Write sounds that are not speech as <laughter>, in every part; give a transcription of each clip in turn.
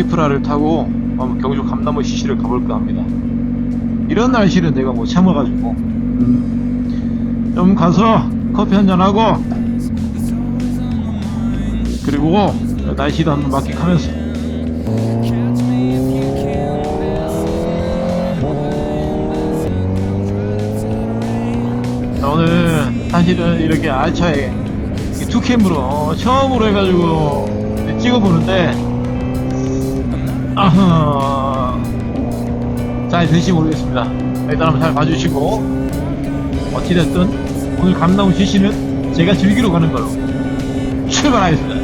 트리플아를 타고 경주 감나무 시시를 가볼까 합니다. 이런 날씨는 내가 못 참아가지고. 음, 좀 가서 커피 한잔 하고 그리고 날씨도 한번 만끽하면서. 자, 오늘 사실은 이렇게 알차에 이 투캠으로 처음으로 해가지고 찍어보는데 아하. 잘 될지 모르겠습니다. 일단 한번 잘 봐주시고. 어찌됐든 오늘 감나무 시시는 제가 즐기러 가는 걸로 출발하겠습니다.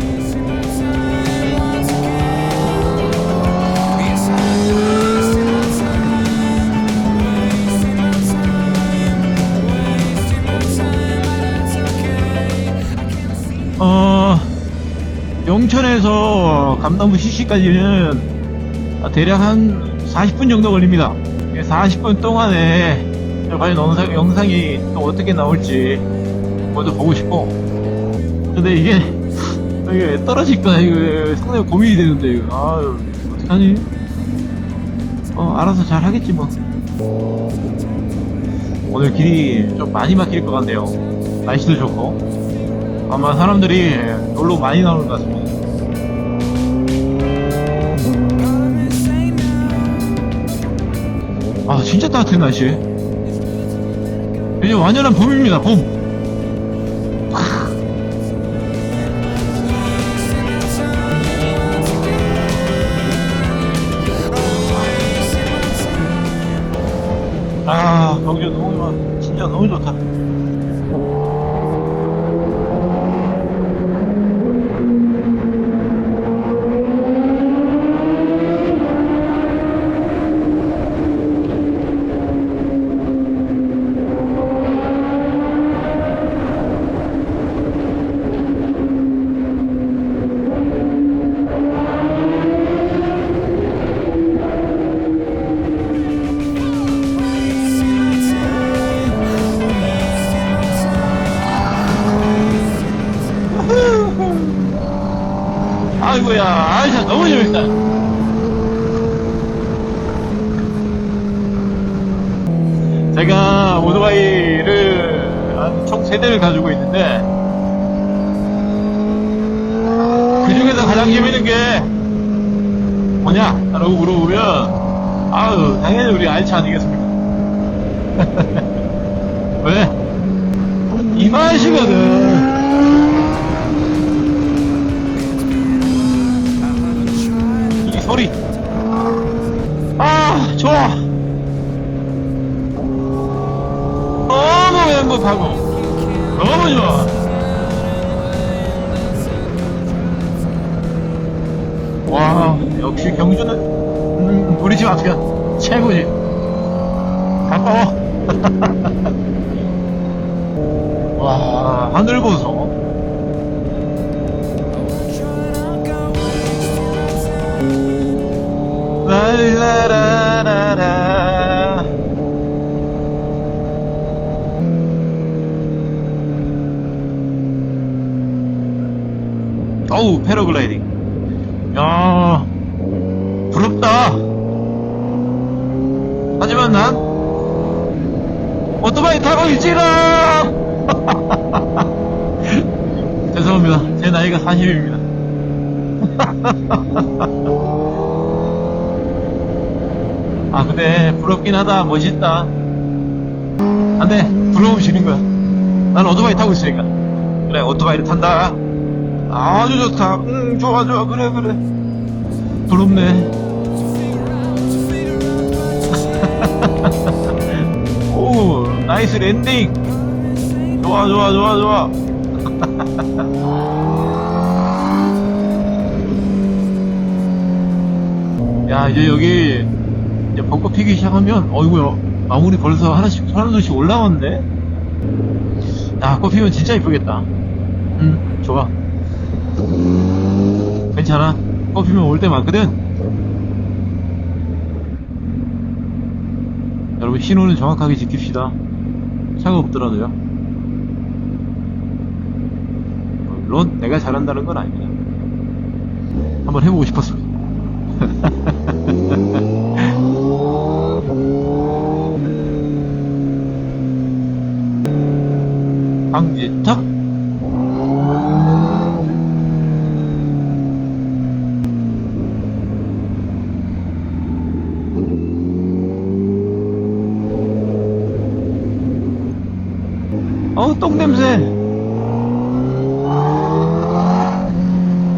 어, 용천에서 감나무 시시까지는 대략 한 40분 정도 걸립니다. 40분 동안에 과연 영상, 영상이 또 어떻게 나올지 먼저 보고 싶고. 근데 이게, <laughs> 이게 떨어질까, 이거 상당히 고민이 되는데, 이거. 아유, 어떡하니? 어, 알아서 잘 하겠지, 뭐. 오늘 길이 좀 많이 막힐 것 같네요. 날씨도 좋고. 아마 사람들이 놀러 많이 나오는 것 같습니다. 아 진짜 따뜻한 날씨. 이제 완연한 봄입니다. 봄. 총 3대를 가지고 있는데, 그 중에서 가장 재밌는 게 뭐냐? 라고 물어보면, 아유, 당연히 우리 알차 아니겠습니까? <laughs> 왜? 이 맛이거든. 이 소리. 아, 좋아. 너무 행복하고, 너무 좋아. 와, 역시 경주는, 음, 우리 집 앞이야. 최고지. 가까워. <laughs> 와, 하늘 보소. 랄라라라라 어우 패러글라이딩. 야 부럽다. 하지만 난 오토바이 타고 있지라 <laughs> 죄송합니다. 제 나이가 40입니다. <laughs> 아 근데 부럽긴 하다. 멋있다. 안돼. 부러움 지는 거야. 난 오토바이 타고 있으니까. 그래 오토바이를 탄다 아주 좋다. 응 좋아 좋아. 그래 그래. 부럽네. <laughs> 오 나이스 랜딩. 좋아 좋아 좋아 좋아. <laughs> 야 이제 여기 이제 벚꽃 피기 시작하면 어이구야 마무리 벌써 하나씩 하나둘씩 올라왔네? 야 꽃 피면 진짜 이쁘겠다. 응 좋아 괜찮아. 꽃 피면 올 때 많거든. 여러분 신호는 정확하게 지킵시다. 차가 없더라도요. 물론 내가 잘한다는 건 아닙니다. 한번 해보고 싶었습니다 <laughs> 방지턱 어우 똥냄새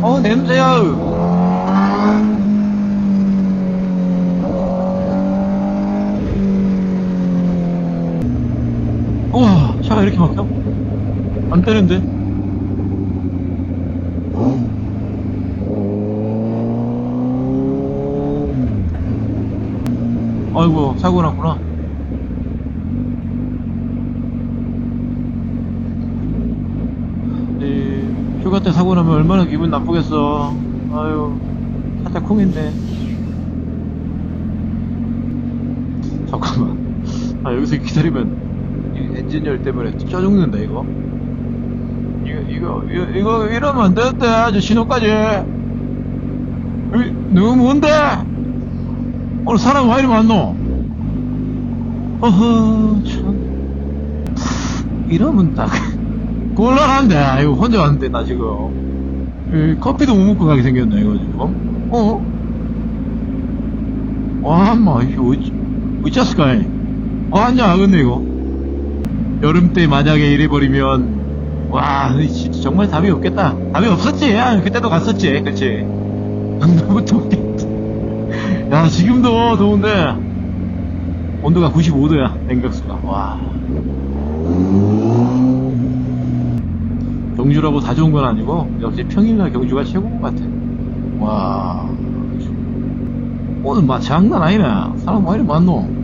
어 냄새야 우와 차가 이렇게 막혀? 안 되는데 아이고 사고 났구나. 이 휴가 때 사고 나면 얼마나 기분 나쁘겠어. 아유 살짝 쿵인데. 잠깐만. 아 여기서 기다리면 이 엔지니어 때문에 쪄 죽는다 이거 이거 이거 이거, 이러면 안 되는데 아저 신호까지. 어이, 너무 뭔데? 오늘 사람 왜 이리 많노? 어허 참. 이러면 딱 곤란한데 이거 혼자 왔는데 나 지금. 이 커피도 못 먹고 가게 생겼네 이거 지금. 어? 와, 마, 이거 어찌, 어찌했을까? 아, 안녕, 근데 이거. 여름 때 만약에 이래버리면, 와, 정말 답이 없겠다. 답이 없었지. 야, 그때도 갔었지. 그치? 너무 덥겠다. 야, 지금도 더운데, 온도가 95도야, 냉각수가. 와. 경주라고 다 좋은 건 아니고, 역시 평일날 경주가 최고인 것 같아. 와. 오늘 막 장난 아니네. 사람 왜 이리 많노?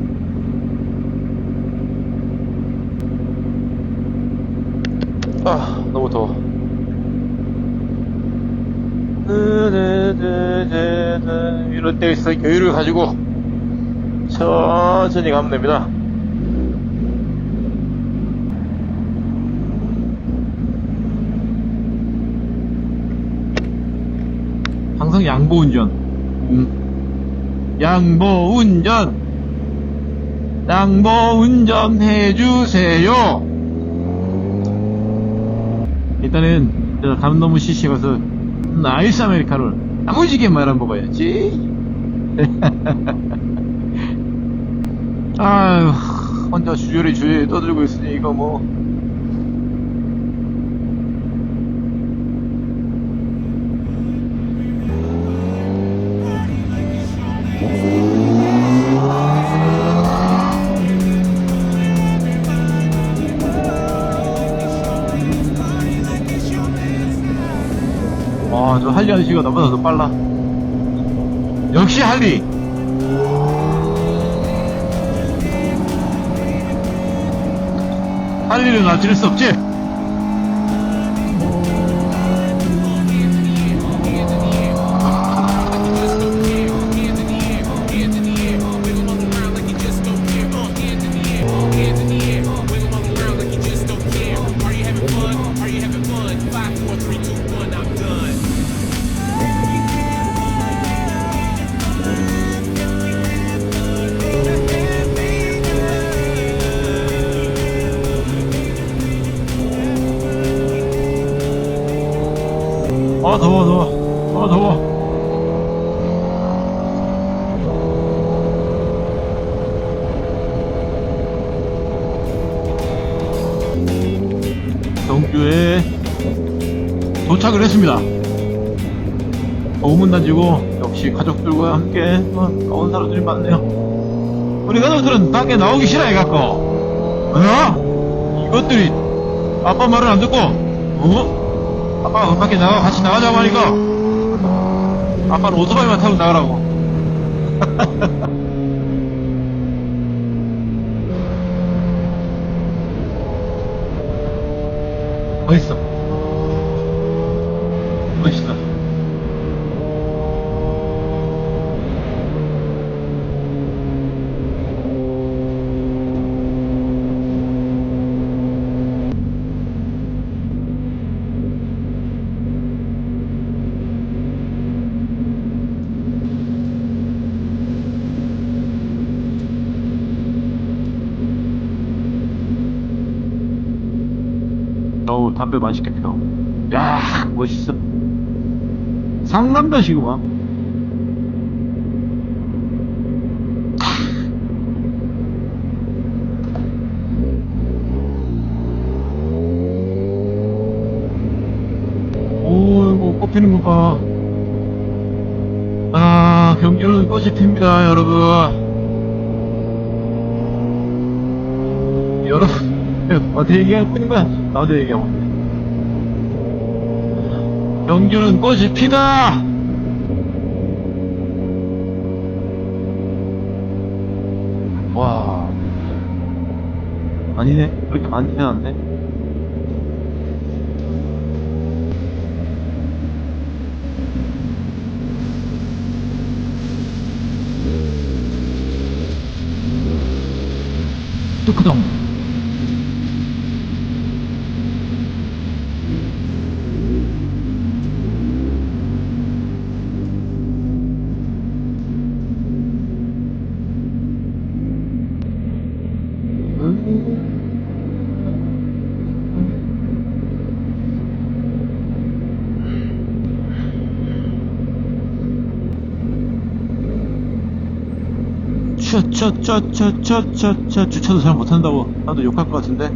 아, 너무 더워. 이럴 때 있어 여유를 가지고 천천히 가면 됩니다. 항상 양보 운전. 음. 양보 운전. 양보 운전 해주세요. 일단은 저 감너무 시시 가서 아이스 아메리카노를 나무지게 말아 먹어야지. 아유 혼자 주저리 주저리 떠들고 있으니 이거 뭐. 아저씨가 나보다 더 빨라. 역시 할리! 할리는 낮출 수 없지? 아, 더워, 더워. 아, 더워. 경주에 도착을 했습니다. 오문 다지고 역시 가족들과 함께 어, 온 사람들이 많네요. 우리 가족들은 밖에 나오기 싫어 해갖고, 어? 이것들이 아빠 말을 안 듣고, 어? 아빠가 밖에 나가 같이 나가자고 하니까 아빠는 오토바이만 타고 나가라고. <laughs> 멋있어. 멋있다. 담배 맛있게 피워. 야, 멋있어. 상남자시구만. 오, 이거 꽃피는 거 봐. 아, 경주는 꽃이 핍니다, 여러분. 여러분, 어떻게 얘기할 뿐인 거야? 나도 얘기하고. 있네. 경주는 꽃이 피다! 와. 아니네. 그렇게 많이 피었는데? 뚜크덩. 쩌쩌쩌쩌쩌쩌 주차도 잘 못한다고 나도 욕할 것 같은데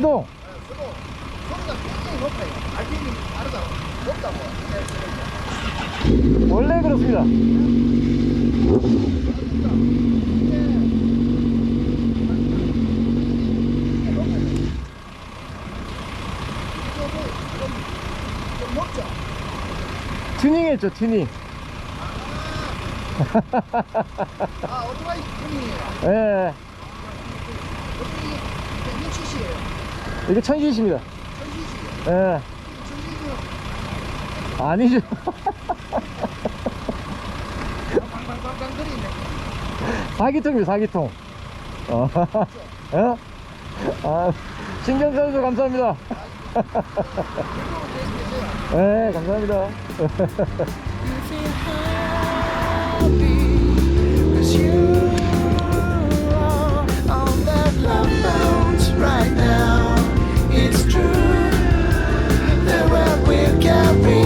시동 네, 스로. 소리가 굉장히 높아요. RPM이 다르다고. 높다고. 네, 원래 그렇습니다 좀 높죠? 튜닝 했죠 튜닝 아, 오토바이 품이에요. 예 오토바이 이게 몇 cc예요? 이게 천시입니다 1000cc. 예 1000cc면 아니죠 방방방방 거리네. 사기통이요 사기통 어. 예? 아 신경 써주셔서 감사합니다 예 감사합니다 right now. it's true that what we're carrying.